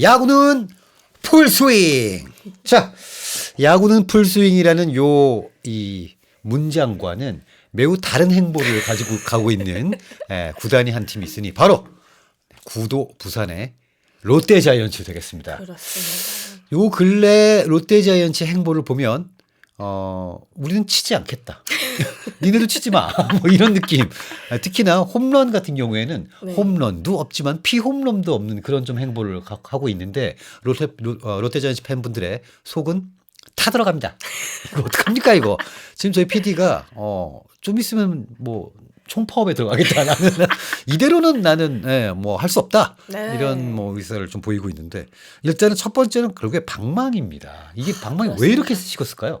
야구는 풀스윙. 자, 야구는 풀스윙이라는 요 이 문장과는 매우 다른 행보를 가지고 가고 있는 예, 구단이 한 팀이 있으니 바로 구도 부산의 롯데자이언츠 되겠습니다. 그렇습니다. 요 근래 롯데자이언츠 행보를 보면 어 우리는 치지 않겠다. 니네도 치지 마. 뭐 이런 느낌. 아, 특히나 홈런 같은 경우에는 네. 홈런도 없지만 피홈런도 없는 그런 좀 행보를 가- 하고 있는데 롯데 로- 어, 롯데자이언츠 팬분들의 속은 타 들어갑니다. 이거 어떡합니까 이거. 지금 저희 PD가 어 좀 있으면 뭐 총파업에 들어가겠다. 나는 이대로는 나는 예, 뭐할 수 없다. 네. 이런 뭐 의사를 좀 보이고 있는데 일단은 첫 번째는 결국에 방망입니다. 이게 방망이 왜. 이렇게 찍었을까요?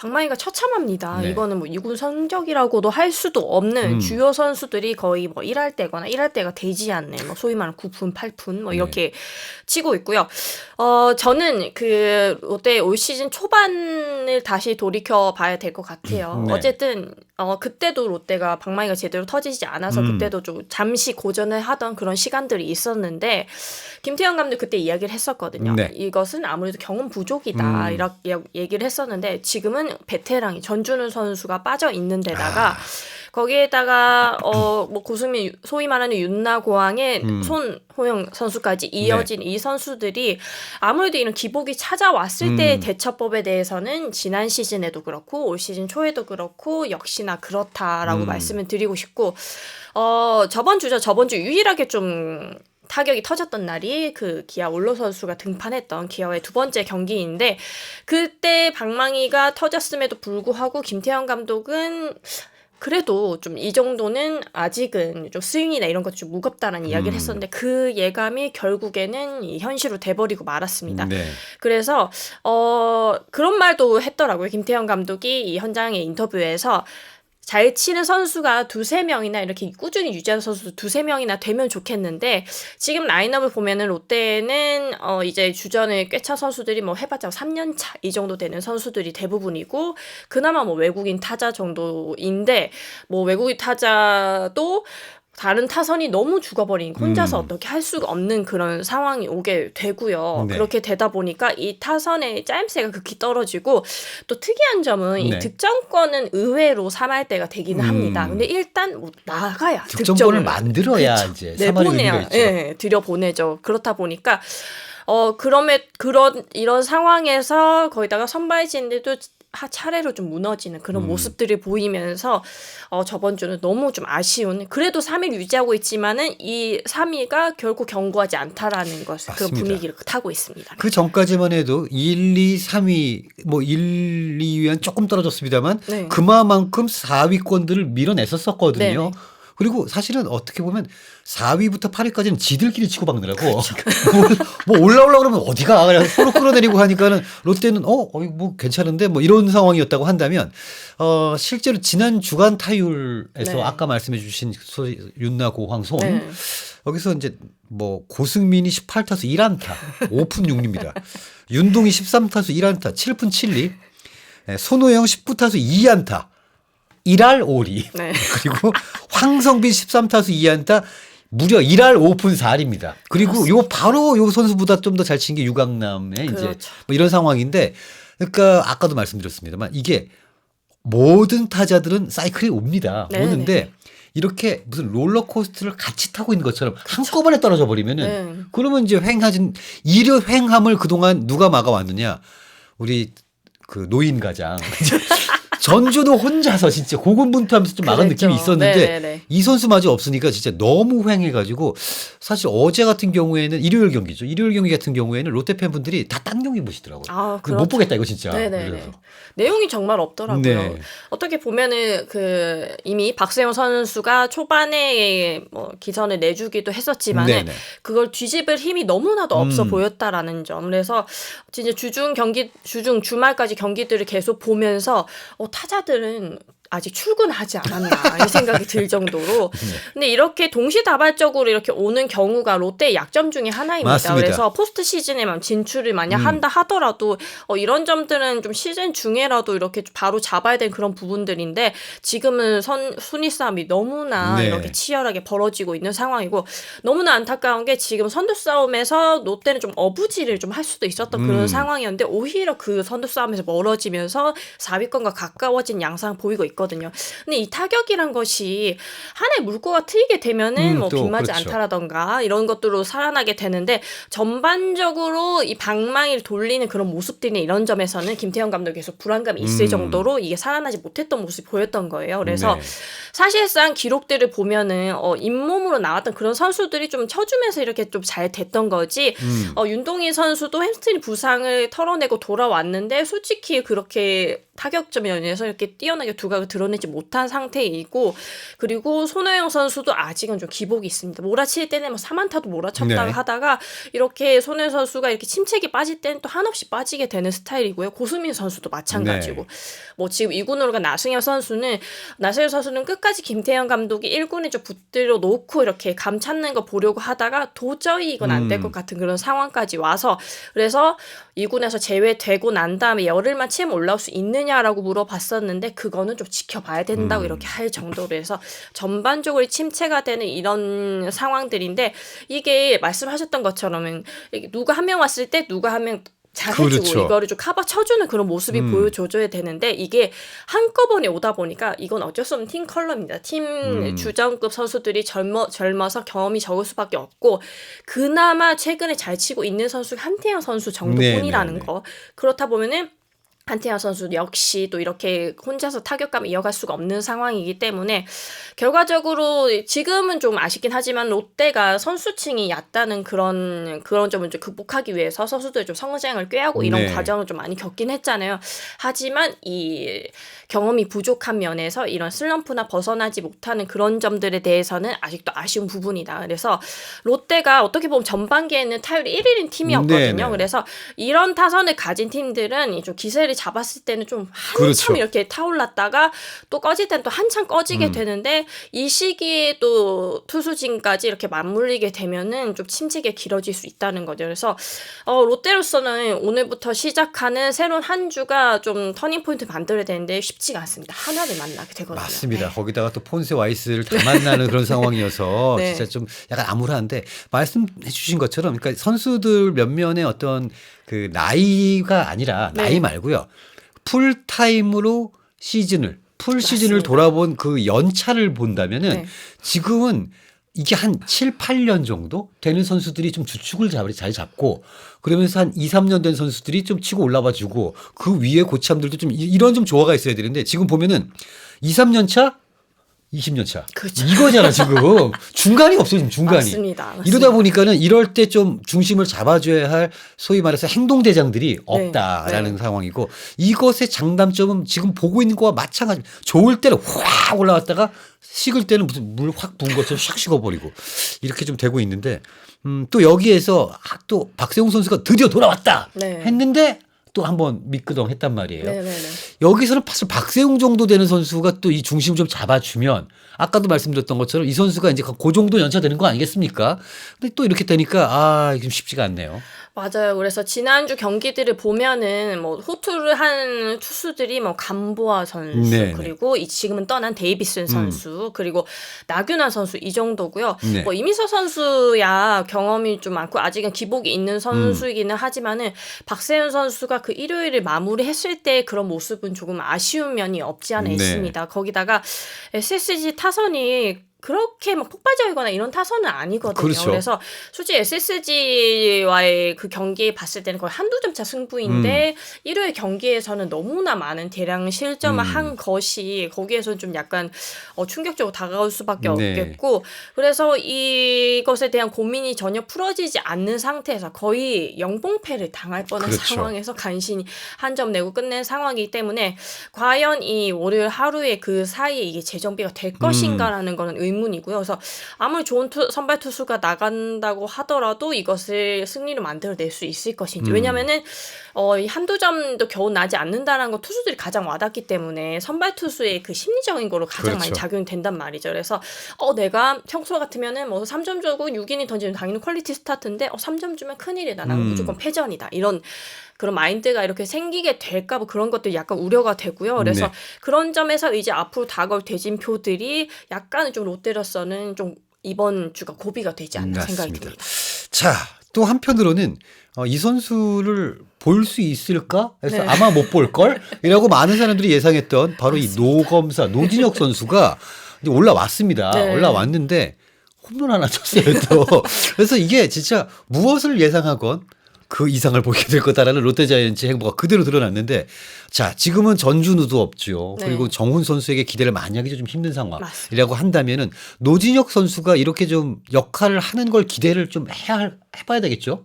방망이가 처참합니다. 네. 이거는 뭐 이군 성적이라고도 할 수도 없는 음. 주요 선수들이 거의 뭐 일할 때거나 일할 때가 되지 않는 뭐 소위 말하는 9분, 8분 뭐 네. 이렇게 치고 있고요. 어 저는 그 롯데 올 시즌 초반을 다시 돌이켜 봐야 될 것 같아요. 네. 어쨌든 어 그때도 롯데가 방망이가 제대로 터지지 않아서 음. 그때도 좀 잠시 고전을 하던 그런 시간들이 있었는데 김태형 감독 그때 이야기를 했었거든요. 네. 이것은 아무래도 경험 부족이다 음. 이렇게 얘기를 했었는데 지금은 베테랑이 전준우 선수가 빠져 있는 데다가 아. 거기에다가 어 뭐 고승민 소위 말하는 윤나고왕의 음. 손호영 선수까지 이어진 이 선수들이 아무래도 이런 기복이 찾아왔을 때의 음. 대처법에 대해서는 지난 시즌에도 그렇고 올 시즌 초에도 그렇고 역시나 그렇다라고 음. 말씀을 드리고 싶고 어 저번 주죠 저번 주 유일하게 좀 타격이 터졌던 날이 그 기아 올로 선수가 등판했던 기아의 두 번째 경기인데 그때 방망이가 터졌음에도 불구하고 김태형 감독은 그래도 좀 이 정도는 아직은 좀 스윙이나 이런 것좀 무겁다라는 이야기를 음. 했었는데 그 예감이 결국에는 이 현실로 돼버리고 말았습니다. 네. 그래서 어 그런 말도 했더라고요. 김태형 감독이 이 현장의 인터뷰에서 잘 치는 선수가 두세 명이나 이렇게 꾸준히 유지하는 선수 두세 명이나 되면 좋겠는데 지금 라인업을 보면은 롯데는 어 이제 주전에 꿰차 선수들이 뭐 해봤자 3년 차 이 정도 되는 선수들이 대부분이고 그나마 뭐 외국인 타자 정도인데 뭐 외국인 타자도 다른 타선이 너무 죽어버린 혼자서 음. 어떻게 할 수가 없는 그런 상황이 오게 되고요. 네. 그렇게 되다 보니까 이 타선의 짜임새가 극히 떨어지고 또 특이한 점은 네. 이 득점권은 의외로 3할 때가 되기는 음. 합니다. 근데 일단 뭐 나가야 득점권을 만들어야 그렇죠. 이제 내보내야. 예, 들여보내죠. 그렇다 보니까 어 그럼에 그런 이런 상황에서 거기다가 선발진들도 하 차례로 좀 무너지는 그런 음. 모습들이 보이면서 어 저번 주는 너무 좀 아쉬운 그래도 3위 유지하고 있지만은 이 3위가 결국 견고하지 않다라는 것을 그런. 분위기를 타고 있습니다. 그 전까지만 해도 1, 2, 3위 뭐 1, 2위는 조금 떨어졌습니다만 네. 그만큼 4위권들을 밀어냈었었거든요. 네네. 그리고 사실은 어떻게 보면 4위부터 8위까지는 지들끼리 치고박느라고. 뭐, 뭐 올라오려 그러면 어디가 그냥 서로 끌어내리고 하니까는 롯데는 어, 어, 뭐 괜찮은데 뭐 이런 상황이었다고 한다면 어 실제로 지난 주간 타율에서 네. 아까 말씀해주신 윤나 고황손 네. 여기서 이제 뭐 고승민이 18타수 1안타 5푼 6리입니다. 윤동이 13타수 1안타 7푼 7리. 예, 손호영 19타수 2안타 1할 5리. 네. 그리고 황성빈 13타수 2안타 무려 1할 5푼 4리입니다. 그리고 요 바로 요 선수보다 좀 더 잘 친 게 유강남의 이제 그렇죠. 뭐 이런 상황인데 그러니까 아까도 말씀드렸습니다만 이게 모든 타자들은 사이클이 옵니다. 네, 오는데 네. 이렇게 무슨 롤러코스터를 같이 타고 있는 것처럼 한꺼번에 떨어져 버리면은 네. 그러면 이제 횡하진 이르 횡함을 그동안 누가 막아왔느냐 우리 그 노인 가장 전주도 혼자서 진짜 고군분투하면서 좀 막은 그랬죠. 느낌이 있었는데 네네네. 이 선수마저 없으니까 진짜 너무 횡해가지고 사실 어제 같은 경우에는 일요일 경기죠 일요일 경기 같은 경우에는 롯데 팬분들이 다 딴 경기 보시더라고요 아, 그못 그렇죠. 보겠다 이거 진짜. 그래서. 내용이 정말 없더라고요. 네. 어떻게 보면은 그 이미 박세영 선수가 초반에 뭐 기선을 내주기도 했었지만은 네네. 그걸 뒤집을 힘이 너무나도 없어 음. 보였다라는 점. 그래서 진짜 주중 경기 주중 주말까지 경기들을 계속 보면서 어, 타자들은 아직 출근하지 않았나 이 생각이 들 정도로 네. 근데 이렇게 동시다발적으로 이렇게 오는 경우가 롯데의 약점 중에 하나입니다. 맞습니다. 그래서 포스트 시즌에만 진출을 만약 음. 한다 하더라도 어, 이런 점들은 좀 시즌 중에라도 이렇게 바로 잡아야 될 그런 부분들인데 지금은 선 순위 싸움이 너무나 네. 이렇게 치열하게 벌어지고 있는 상황이고 너무나 안타까운 게 지금 선두 싸움에서 롯데는 좀 어부지를 좀 할 수도 있었던 그런 음. 상황이었는데 오히려 그 선두 싸움에서 멀어지면서 4위권과 가까워진 양상 보이고 있 거든요. 근데 이 타격이란 것이 하나의 물꼬가 트이게 되면은 음, 뭐또 빗맞이 그렇죠. 않다라던가 이런 것들로 살아나게 되는데 전반적으로 이 방망이를 돌리는 그런 모습들이 이런 점에서는 김태형 감독이 계속 불안감이 있을 음. 정도로 이게 살아나지 못했던 모습이 보였던 거예요. 그래서 네. 사실상 기록들을 보면은 어, 잇몸으로 나왔던 그런 선수들이 좀 쳐주면서 이렇게 좀 잘 됐던 거지. 음. 어, 윤동희 선수도 햄스트링 부상을 털어내고 돌아왔는데 솔직히 그렇게 타격점 면에서 이렇게 뛰어나게 두각을 드러내지 못한 상태이고 그리고 손호영 선수도 아직은 좀 기복이 있습니다. 몰아칠 때는 뭐 3안타도 몰아쳤다가 네. 하다가 이렇게 손호영 선수가 이렇게 침체기 빠질 때는 또 한없이 빠지게 되는 스타일이고요. 고수민 선수도 마찬가지고 네. 뭐 지금 2군으로 간 나승엽 선수는 나승엽 선수는 끝까지 김태형 감독이 1군에 좀 붙들어 놓고 이렇게 감 찾는 거 보려고 하다가 도저히 이건 안될 음. 것 같은 그런 상황까지 와서 그래서 2군에서 제외되고 난 다음에 열흘만 치면 올라올 수 있느냐 라고 물어봤었는데 그거는 좀 지켜봐야 된다고 음. 이렇게 할 정도로 해서 전반적으로 침체가 되는 이런 상황들인데 이게 말씀하셨던 것처럼 누가 한 명 왔을 때 누가 한명 잘해주고 그렇죠. 이거를 좀 커버 쳐주는 그런 모습이 음. 보여줘줘야 되는데 이게 한꺼번에 오다 보니까 이건 어쩔 수 없는 팀 컬러입니다. 팀 음. 주전급 선수들이 젊어 젊어서 경험이 적을 수밖에 없고 그나마 최근에 잘 치고 있는 선수가 한태영 선수 정도뿐이라는 네, 네, 네. 거 그렇다 보면은 한태영 선수 역시 또 이렇게 혼자서 타격감을 이어갈 수가 없는 상황이기 때문에 결과적으로 지금은 좀 아쉽긴 하지만 롯데가 선수층이 얕다는 그런 그런 점을 좀 극복하기 위해서 선수들 좀 성장을 꾀하고 이런 네. 과정을 좀 많이 겪긴 했잖아요. 하지만 이 경험이 부족한 면에서 이런 슬럼프나 벗어나지 못하는 그런 점들에 대해서는 아직도 아쉬운 부분이다. 그래서 롯데가 어떻게 보면 전반기에는 타율이 1위인 팀이었거든요. 네 네. 그래서 이런 타선을 가진 팀들은 이좀 기세를 잡았을 때는 좀 한참 그렇죠. 이렇게 타올랐다가 또 꺼질 때는 또 한참 꺼지게 음. 되는데 이 시기에 또 투수진까지 이렇게 맞물리게 되면은 좀 침체가 길어질 수 있다는 거죠. 그래서 어, 롯데로서는 오늘부터 시작하는 새로운 한 주가 좀 터닝 포인트 만들어야 되는데 쉽지가 않습니다. 하나를 만나게 되거든요. 맞습니다. 네. 거기다가 또 폰세 와이스를 다 만나는 그런 상황이어서 네. 진짜 좀 약간 암울한데 말씀해 주신 것처럼 그러니까 선수들 몇 면의 어떤 그 나이가 아니라 네. 나이 말고요 풀 타임으로 시즌을 풀 시즌을 맞습니다. 돌아본 그 연차를 본다면은 네. 지금은 이게 한 7, 8년 정도 되는 선수들이 좀 주축을 잘, 잘 잡고 그러면서 한 2, 3년 된 선수들이 좀 치고 올라와 주고 그 위에 고참들도 좀 이- 이런 좀 조화가 있어야 되는데 지금 보면은 2, 3년 차 20년 차. 그렇죠. 이거잖아, 지금. 중간이 없어요, 지금 중간이. 맞습니다. 맞습니다. 이러다 보니까는 이럴 때 좀 중심을 잡아줘야 할 소위 말해서 행동대장들이 없다라는 네. 상황이고 이것의 장단점은 지금 보고 있는 거와 마찬가지. 좋을 때는 확 올라왔다가 식을 때는 무슨 물 확 부은 것처럼 샥 식어버리고 이렇게 좀 되고 있는데 음, 또 여기에서 아, 또 박세웅 선수가 드디어 돌아왔다 네. 했는데 또 한번 미끄덩 했단 말이에요. 네네네. 여기서는 사실 박세웅 정도 되는 선수가 또 이 중심을 좀 잡아주면 아까도 말씀드렸던 것처럼 이 선수가 이제 그 정도 연차되는 거 아니겠습니까? 근데 또 이렇게 되니까 아, 좀 쉽지가 않네요. 맞아요. 그래서 지난주 경기들을 보면은 뭐 호투를 한 투수들이 뭐 감보아 선수 네네. 음. 그리고 이 지금은 떠난 데이비슨 선수 그리고 나균환 선수 이 정도고요. 네. 뭐 이민서 선수야 경험이 좀 많고 아직은 기복이 있는 선수이기는 하지만은 박세현 선수가 그 일요일을 마무리했을 때 그런 모습은 조금 아쉬운 면이 없지 않아 네. 있습니다. 거기다가 SSG 타선이 그렇게 막 폭발적이거나 이런 타선은 아니거든요. 그렇죠. 그래서 솔직히 SSG와의 그 경기 봤을 때는 거의 한두 점 차 승부인데 일요일 경기에서는 너무나 많은 대량 실점을 음. 한 것이 거기에서 좀 약간 어, 충격적으로 다가올 수밖에 네. 없겠고 그래서 이것에 대한 고민이 전혀 풀어지지 않는 상태에서 거의 영봉패를 당할 뻔한 그렇죠. 상황에서 간신히 한 점 내고 끝낸 상황이기 때문에 과연 이 월요일 하루에 그 사이에 이게 재정비가 될 것인가라는 거는 의문이고요. 그래서 아무리 좋은 투, 선발 투수가 나간다고 하더라도 이것을 승리로 만들어낼 수 있을 것인지. 음. 왜냐면은 어, 이 한두 점도 겨우 나지 않는다라는 거 투수들이 가장 와닿기 때문에 선발 투수의 그 심리적인 거로 가장 많이 그렇죠. 작용이 된단 말이죠. 그래서 어 내가 평소 같으면은 뭐 3점 주고 6인이 던지면 당연히 퀄리티 스타트인데 어 3점 주면 큰일이다. 나는 음. 무조건 패전이다. 이런 그런 마인드가 이렇게 생기게 될까 봐 그런 것도 약간 우려가 되고요. 그래서 네. 그런 점에서 이제 앞으로 다가올 대진표들이 약간은 좀 롯데로서는 좀 이번 주가 고비가 되지 않나 생각이 맞습니다. 듭니다. 자, 또 한편으로는 어, 이 선수를 볼 수 있을까? 해서 네. 아마 못 볼 걸? 이라고 많은 사람들이 예상했던 바로 이 노검사 노진혁 선수가 이제 올라왔습니다. 네. 올라왔는데 홈런 하나 쳤어요 또. 그래서 이게 진짜 무엇을 예상하건 그 이상을 보게 될 거다라는 롯데자이언츠의 행보가 그대로 드러났는데 자 지금은 전준우도 없죠. 네. 그리고 정훈 선수에게 기대를 많이 하기 좀 힘든 상황이라고. 한다면은 노진혁 선수가 이렇게 좀 역할을 하는 걸 기대를 좀 해야 할- 해봐야 되겠죠.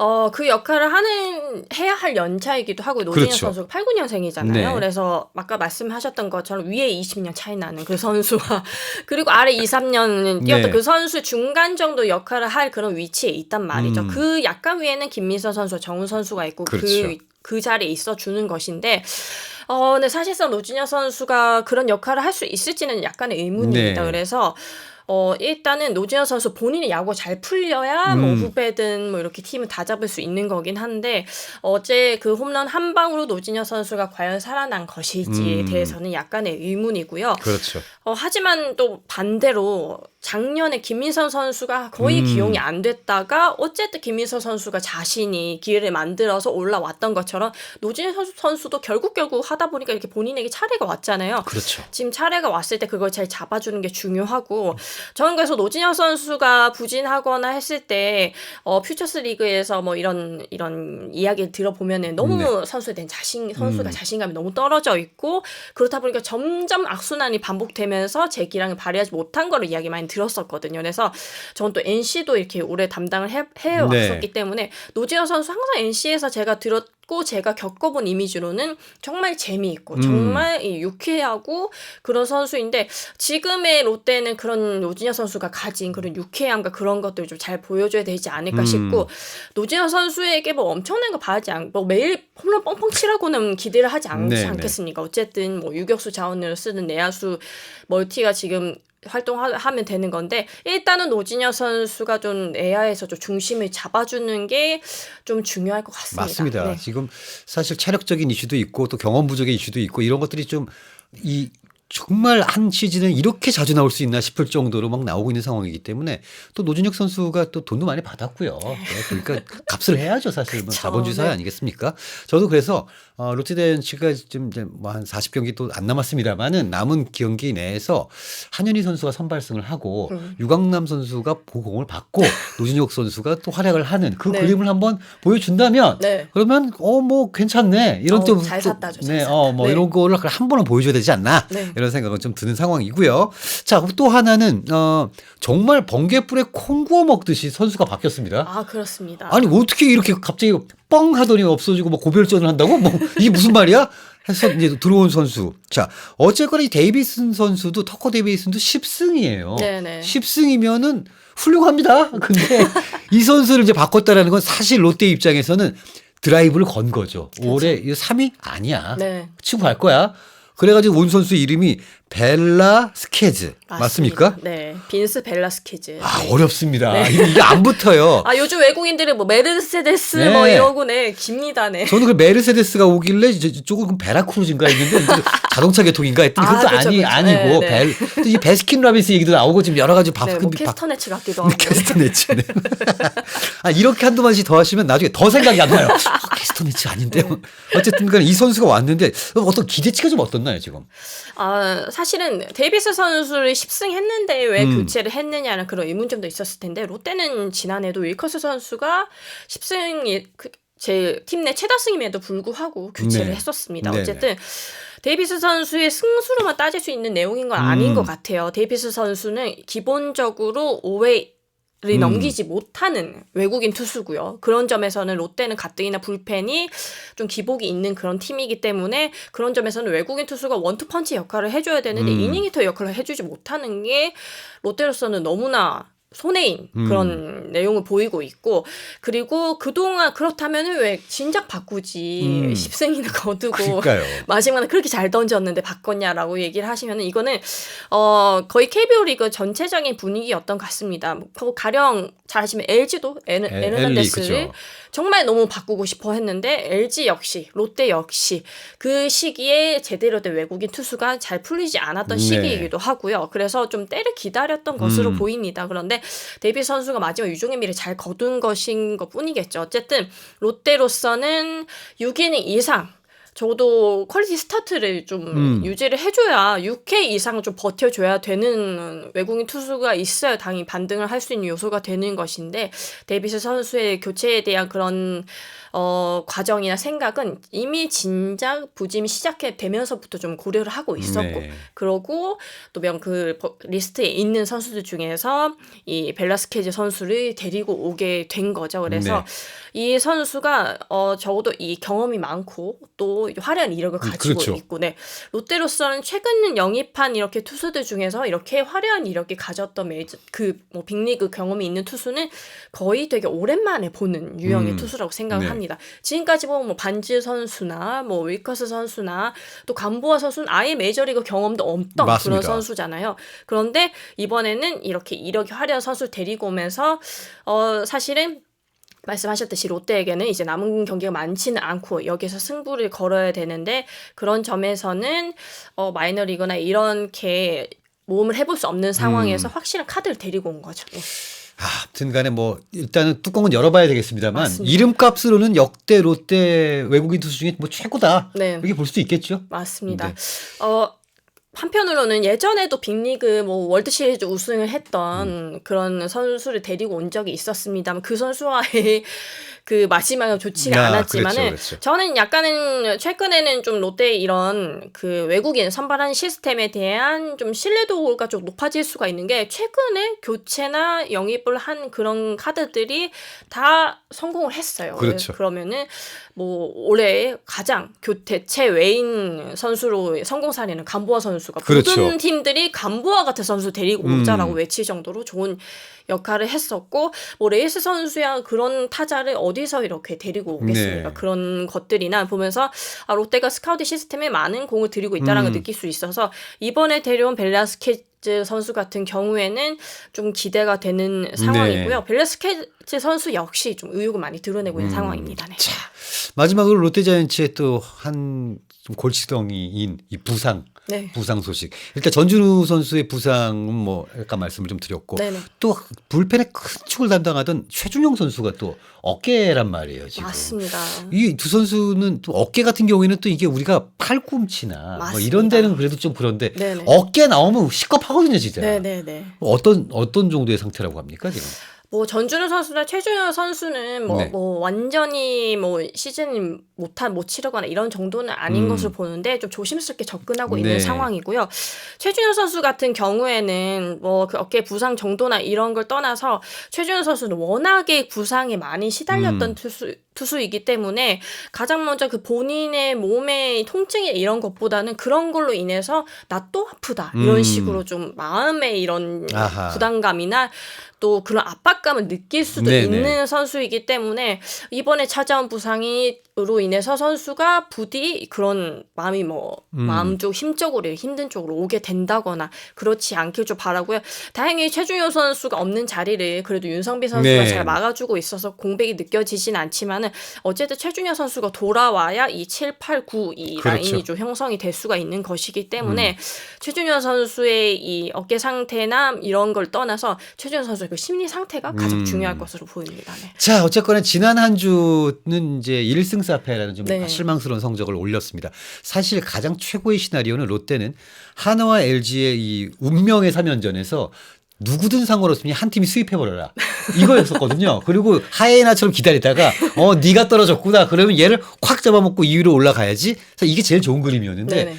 어, 그 역할을 하는, 해야 할 연차이기도 하고, 노진현 그렇죠. 선수가 89년생이잖아요. 네. 그래서 아까 말씀하셨던 것처럼 위에 20년 차이 나는 그 선수와, 그리고 아래 2, 3년 뛰었던 네. 그 선수 중간 정도 역할을 할 그런 위치에 있단 말이죠. 음. 그 약간 위에는 김민선 선수와 정훈 선수가 있고, 그, 그렇죠. 그 자리에 있어 주는 것인데, 어, 근데 사실상 노진현 선수가 그런 역할을 할 수 있을지는 약간의 의문입니다. 네. 그래서 어, 일단은 노진현 선수 본인의 야구가 잘 풀려야 뭐 음. 후배든 뭐 이렇게 팀을 다 잡을 수 있는 거긴 한데 어제 그 홈런 한 방으로 노진현 선수가 과연 살아난 것일지에 음. 대해서는 약간의 의문이고요. 그렇죠. 어, 하지만 또 반대로 작년에 김민선 선수가 거의 음. 기용이 안 됐다가 어쨌든 김민선 선수가 자신이 기회를 만들어서 올라왔던 것처럼 노진현 선수, 선수 도 결국 결국 하다 보니까 이렇게 본인에게 차례가 왔잖아요. 그렇죠. 지금 차례가 왔을 때 그걸 잘 잡아주는 게 중요하고 저는 그래서 노진혁 선수가 부진하거나 했을 때 어, 퓨처스 리그에서 뭐 이런 이런 이야기를 들어보면은 너무 선수에 대한 자신 선수가 음. 자신감이 너무 떨어져 있고 그렇다 보니까 점점 악순환이 반복되면서 제 기량을 발휘하지 못한 거를 이야기 많이 들었었거든요. 그래서 저는 또 NC도 이렇게 오래 담당을 해, 해왔었기 네. 때문에 노진혁 선수 항상 NC에서 제가 들었 고 제가 겪어본 이미지로는 정말 재미있고 음. 정말 이 유쾌하고 그런 선수인데 지금의 롯데는 그런 노진혁 선수가 가진 그런 유쾌함과 그런 것들을 좀잘 보여줘야 되지 않을까 음. 싶고 노진혁 선수에게 뭐 엄청난 거 바라지 않, 뭐 매일 홈런 뻥뻥 치라고는 기대를 하지 않지 네네. 않겠습니까? 어쨌든 뭐 유격수 자원으로 쓰는 내야수 멀티가 지금 활동하면 되는 건데 일단은 노진혁 선수가 좀 내야에서 좀 중심을 잡아주는 게 좀 중요할 것 같습니다. 맞습니다. 네. 지금 사실 체력적인 이슈도 있고 또 경험 부족의 이슈도 있고 이런 것들이 좀이 정말 한 시즌에 이렇게 자주 나올 수 있나 싶을 정도로 막 나오고 있는 상황이기 때문에 또 노준혁 선수가 또 돈도 많이 받았고요. 네, 그러니까 값을 해야죠 사실 뭐 그쵸, 자본주의 사회 네. 아니겠습니까? 저도 그래서 어, 롯데자이언츠가 지금 이제 뭐한 40경기 또 안 남았습니다만은 남은 경기 내에서 한현희 선수가 선발승을 하고 음. 유강남 선수가 보공을 받고 노준혁 선수가 또 활약을 하는 그 네. 그림을 한번 보여준다면 네. 그러면 어 뭐 괜찮네 이런 어, 좀잘 좀- 네, 샀다. 어뭐 네. 이런 거를 한 번은 보여줘야 되지 않나 네. 이런 생각은 좀 드는 상황이고요. 자, 그럼 또 하나는 어 정말 번개불에 콩 구워 먹듯이 선수가 바뀌었습니다. 아 그렇습니다. 아니 어떻게 이렇게 갑자기 뻥 하더니 없어지고 뭐 고별전을 한다고 뭐 이게 무슨 말이야? 해서 이제 들어온 선수. 자, 어쨌거나 이 데이비슨 선수도 터커 데이비슨도 10승이에요. 네네. 10승이면은 훌륭합니다. 근데 이 선수를 이제 바꿨다라는 건 사실 롯데 입장에서는 드라이브를 건 거죠. 올해 이거 3위 아니야. 네. 치고 갈 거야. 그래가지고 온 선수 이름이 벨라 스케즈 맞습니까? 네. 빈스 벨라스키즈. 아 네. 어렵습니다. 네. 이게, 안 붙어요. 아 요즘 외국인들은 뭐 메르세데스 네. 뭐 이러고 네 깁니다 네. 저는 그 메르세데스가 오길래 이제 저쪽은 그 베라크루즈인가 했는데 자동차 계통인가 했더니 아, 그것도 그쵸, 아니 그쵸. 아니고 네, 벨. 또 이게 베스킨 라빈스 얘기도 나오고 지금 여러 가지 바, 네, 뭐 바- 캐스터네츠 같기도 하고. 캐스터네츠. 네. 아, 이렇게 한두 마디씩 더 하시면 나중에 더 생각이 안 나요. 아, 캐스터네츠 아닌데요. 어쨌든 간에 이 선수가 왔는데 어떤 기대치가 좀 어떻나요, 지금? 아 사실은 데이비스 선수를 10승 했는데 왜 음. 교체를 했느냐는 그런 의문점도 있었을 텐데 롯데는 지난해도 윌커스 선수가 10승 제팀 내 최다승임에도 불구하고 교체를 네. 했었습니다. 네네. 어쨌든 데이비스 선수의 승수로만 따질 수 있는 내용인 건 아닌 음. 것 같아요. 데이비스 선수는 기본적으로 5회 음. 넘기지 못하는 외국인 투수고요. 그런 점에서는 롯데는 가뜩이나 불펜이 좀 기복이 있는 그런 팀이기 때문에 그런 점에서는 외국인 투수가 원투펀치 역할을 해줘야 되는데 음. 이닝 히터 역할을 해주지 못하는 게 롯데로서는 너무나 손해인 음. 그런 내용을 보이고 있고 그리고 그동안 그렇다면은 왜 진작 바꾸지 음. 10승이나 거두고. 마지막에 그렇게 잘 던졌는데 바꿨냐라고 얘기를 하시면은 이거는 어 거의 KBO 리그 전체적인 분위기였던 것 같습니다. 뭐 가령 잘 아시면 LG도 에르, 에르난데스를. 정말 너무 바꾸고 싶어 했는데 LG 역시 롯데 역시 그 시기에 제대로 된 외국인 투수가 잘 풀리지 않았던 네. 시기이기도 하고요. 그래서 좀 때를 기다렸던 것으로 음. 보입니다. 그런데 데이비 선수가 마지막 유종의 미를 잘 거둔 것인 것 뿐이겠죠. 어쨌든 롯데로서는 6이닝 이상 저도 퀄리티 스타트를 좀 음. 유지를 해줘야 6회 이상 좀 버텨줘야 되는 외국인 투수가 있어야 당연히 반등을 할 수 있는 요소가 되는 것인데 데이비스 선수의 교체에 대한 그런 어, 과정이나 생각은 이미 진작 부짐이 시작해 되면서부터 좀 고려를 하고 있었고 네. 그러고 또 명 그 리스트에 있는 선수들 중에서 이 벨라스케즈 선수를 데리고 오게 된 거죠. 그래서 이 선수가 어 적어도 이 경험이 많고 또 화려한 이력을 음, 가지고 그렇죠. 있고 네. 롯데로서는 최근 영입한 이렇게 투수들 중에서 이렇게 화려한 이력을 가졌던 메이저 그뭐 빅리그 경험이 있는 투수는 거의 되게 오랜만에 보는 유형의 음. 투수라고 생각을 네. 합니다. 지금까지 보면 뭐 반지 선수나 뭐 윌커스 선수나 또 감보아 선수는 아예 메이저리그 경험도 없던 맞습니다. 그런 선수잖아요. 그런데 이번에는 이렇게 이력이 화려한 선수 데리고 오면서 어 사실은 말씀하셨듯이 롯데에게는 이제 남은 경기가 많지는 않고 여기서 승부를 걸어야 되는데 그런 점에서는 어 마이너리그나 이렇게 모험을 해볼 수 없는 상황에서 확실한 카드를 데리고 온 거죠. 네. 아, 아무튼 간에 뭐 일단은 뚜껑은 열어봐야 되겠습니다만 맞습니다. 이름값으로는 역대 롯데 외국인 투수 중에 뭐 최고다. 네. 이렇게 볼 수도 있겠죠. 맞습니다. 네. 어 한편으로는 예전에도 빅리그 뭐 월드 시리즈 우승을 했던 음. 그런 선수를 데리고 온 적이 있었습니다만 그 선수와의 그 마지막은 좋지가 아, 않았지만은 그렇죠, 그렇죠. 저는 약간은 최근에는 좀 롯데 이런 그 외국인 선발한 시스템에 대한 좀 신뢰도가 좀 높아질 수가 있는 게 최근에 교체나 영입을 한 그런 카드들이 다 성공을 했어요. 그렇죠. 그러면은 뭐 올해 가장 교체 최외인 선수로 성공 사례는 감보아 선수가 그렇죠. 모든 팀들이 감보아 같은 선수 데리고 음. 오자라고 외칠 정도로 좋은 역할을 했었고 뭐 레이스 선수야 그런 타자를 어디서 이렇게 데리고 오겠습니까? 네. 그런 것들이나 보면서 아, 롯데가 스카우트 시스템에 많은 공을 들이고 있다는 걸 음. 느낄 수 있어서 이번에 데려온 벨라스케즈 선수 같은 경우에는 좀 기대가 되는 상황이고요. 벨라스케즈 선수 역시 좀 의욕을 많이 드러내고 있는 음. 상황입니다. 네. 자, 마지막으로 롯데자이언츠의 또 한 골치덩이인 이 부상 네. 부상 소식. 일단 전준우 선수의 부상은 뭐 아까 말씀을 좀 드렸고 네네. 또 불펜의 큰 축을 담당하던 최준용 선수가 또 어깨란 말이에요 지금. 맞습니다. 이 두 선수는 또 어깨 같은 경우에는 또 이게 우리가 팔꿈치나 뭐. 이런 데는 그래도 좀 그런데 네네. 어깨 나오면 시겁하거든요 진짜. 네네네. 어떤 어떤 정도의 상태라고 합니까 지금? 뭐 전준우 선수나 최준호 선수는 뭐, 네. 뭐 완전히 뭐 시즌 못한 못 치르거나 이런 정도는 아닌 음. 것으로 보는데 좀 조심스럽게 접근하고 네. 있는 상황이고요. 최준호 선수 같은 경우에는 뭐 그 어깨 부상 정도나 이런 걸 떠나서 최준호 선수는 워낙에 부상에 많이 시달렸던 음. 투수 투수이기 때문에 가장 먼저 그 본인의 몸의 통증이 이런 것보다는 그런 걸로 인해서 나 또 아프다 이런 음. 식으로 좀 마음의 이런 아하. 부담감이나 또 그런 압박감을 느낄 수도 네네. 있는 선수이기 때문에 이번에 찾아온 부상이 로 인해서 선수가 부디 그런 마음이 뭐 음. 마음 쪽 힘적으로 힘든 쪽으로 오게 된다거나 그렇지 않길 좀 바라고요. 다행히 최준효 선수가 없는 자리를 그래도 윤성비 선수가 네. 잘 막아주고 있어서 공백이 느껴지진 않지만은 어쨌든 최준효 선수가 돌아와야 이 7, 8, 9 이. 음. 라인이 좀 형성이 될 수가 있는 것이기 때문에 최준효 선수의 이 어깨 상태나 이런 걸 떠나서 최준효 선수의 그 심리 상태가 가장 음. 중요할 것으로 보입니다. 네. 자, 어쨌거나 지난 한 주는 이제 1승 4패라는 좀 네. 실망스러운 성적을 올렸습니다. 사실 가장 최고의 시나리오는 롯데는 하나와 LG의 이 운명의 3연전에서 누구든 상관없으니 한 팀이 수입해버려라. 이거였었거든요. 그리고 하이에나처럼 기다리다가 어 네가 떨어졌구나. 그러면 얘를 확 잡아먹고 2위로 올라가야지. 그래서 이게 제일 좋은 그림이었는데 네네.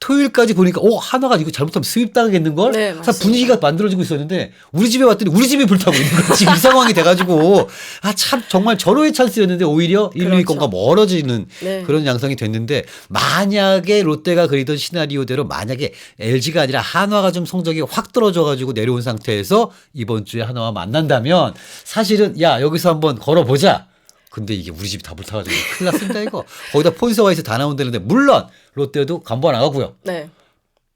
토요일까지 보니까 오 한화가 이거 잘못하면 수입 당하겠는 걸. 네. 분위기가 만들어지고 있었는데 우리 집에 왔더니 우리 집이 불타고 있는 거지 지금 이 상황이 돼가지고 아 참 정말 절호의 찬스였는데 오히려 1, 2위권과 그렇죠. 멀어지는 네. 그런 양상이 됐는데 만약에 롯데가 그리던 시나리오대로 만약에 LG가 아니라 한화가 좀 성적이 확 떨어져가지고 내려온 상태에서 이번 주에 한화와 만난다면 사실은 야 여기서 한번 걸어보자. 근데 이게 우리 집이 다 불타가지고 큰일 났습니다 이거. 거기다 있어 다 나온다는데 물론 롯데도 간부 나가고요. 네.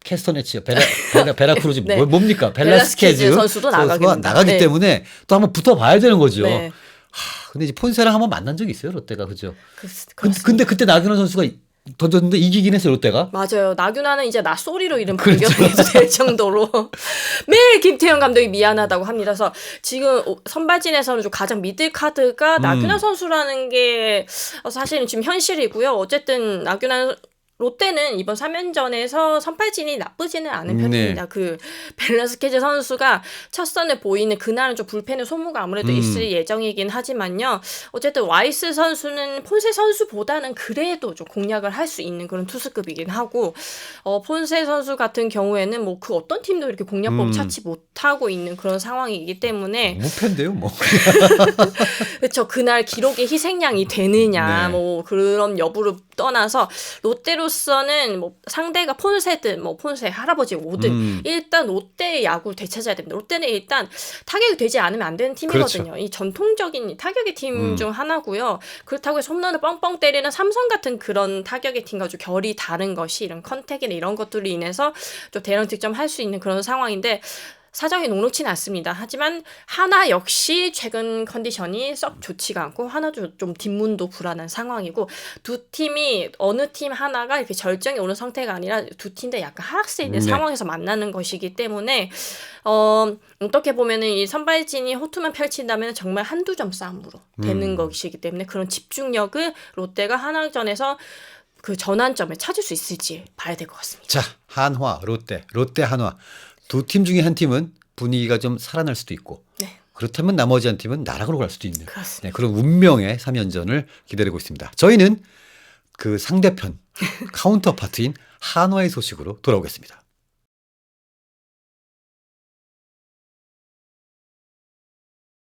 캐스터네치 베라 베라 베라크루즈 네. 뭐, 뭡니까 벨라스케즈 선수도 됩니다. 나가기 네. 때문에 또 한번 붙어봐야 되는 거죠. 네. 하, 근데 이제 폰세랑 한번 만난 적이 있어요 롯데가 그죠? 그, 근-. 근데 그때 나균원 선수가 던졌는데 이기긴 했어요 롯데가. 맞아요. 나균아는 이제 나 소리로 이름 그렇죠. 변경해도 될 정도로 매일 김태형 감독이 미안하다고 합니다. 그래서 지금 오- 선발진에서는 좀 가장 믿을 카드가 음. 나균아 선수라는 게 어, 사실은 지금 현실이고요. 어쨌든 나균아 롯데는 이번 3연전에서 선발진이 나쁘지는 않은 네. 편입니다. 그 벨라스케즈 선수가 첫 선에 보이는 그날은 좀 불펜의 소모가 아무래도 음. 있을 예정이긴 하지만요. 어쨌든 와이스 선수는 폰세 선수보다는 그래도 좀 공략을 할 수 있는 그런 투수급이긴 하고 어, 폰세 선수 같은 경우에는 뭐 그 어떤 팀도 이렇게 공략법 음. 찾지 못하고 있는 그런 상황이기 때문에 무패인데요 뭐. 그렇죠. 그날 기록의 희생양이 되느냐, 네. 뭐 그런 여부를 떠나서 롯데로서는 뭐 상대가 폰세든 뭐 폰세 할아버지 오든 음. 일단 롯데의 야구를 되찾아야 됩니다. 롯데는 일단 타격이 되지 않으면 안 되는 팀이거든요. 이 전통적인 타격의 팀 그렇죠. 음. 중 하나고요. 그렇다고 해서 홈런을 뻥뻥 때리는 삼성 같은 그런 타격의 팀과 좀 결이 다른 것이 이런 컨택이나 이런 것들로 인해서 좀 대량 득점할 수 있는 그런 상황인데 사정이 녹록치는 않습니다. 하지만 하나 역시 최근 컨디션이 썩 좋지가 않고 하나도 좀 뒷문도 불안한 상황이고 두 팀이 어느 팀 하나가 이렇게 절정에 오는 상태가 아니라 두 팀 다 약간 하락세 있는 네. 상황에서 만나는 것이기 때문에 어 어떻게 보면은 이 선발진이 호투만 펼친다면 정말 한두 점 싸움으로 되는 음. 것이기 때문에 그런 집중력을 롯데가 하나전에서 그 전환점을 찾을 수 있을지 봐야 될 것 같습니다. 자 한화 롯데 롯데 한화 두 팀 중에 한 팀은 분위기가 좀 살아날 수도 있고 네. 그렇다면 나머지 한 팀은 나락으로 갈 수도 있는. 네, 그런 운명의 3연전을 기다리고 있습니다. 저희는 그 상대편 카운터 파트인 한화의 소식으로 돌아오겠습니다.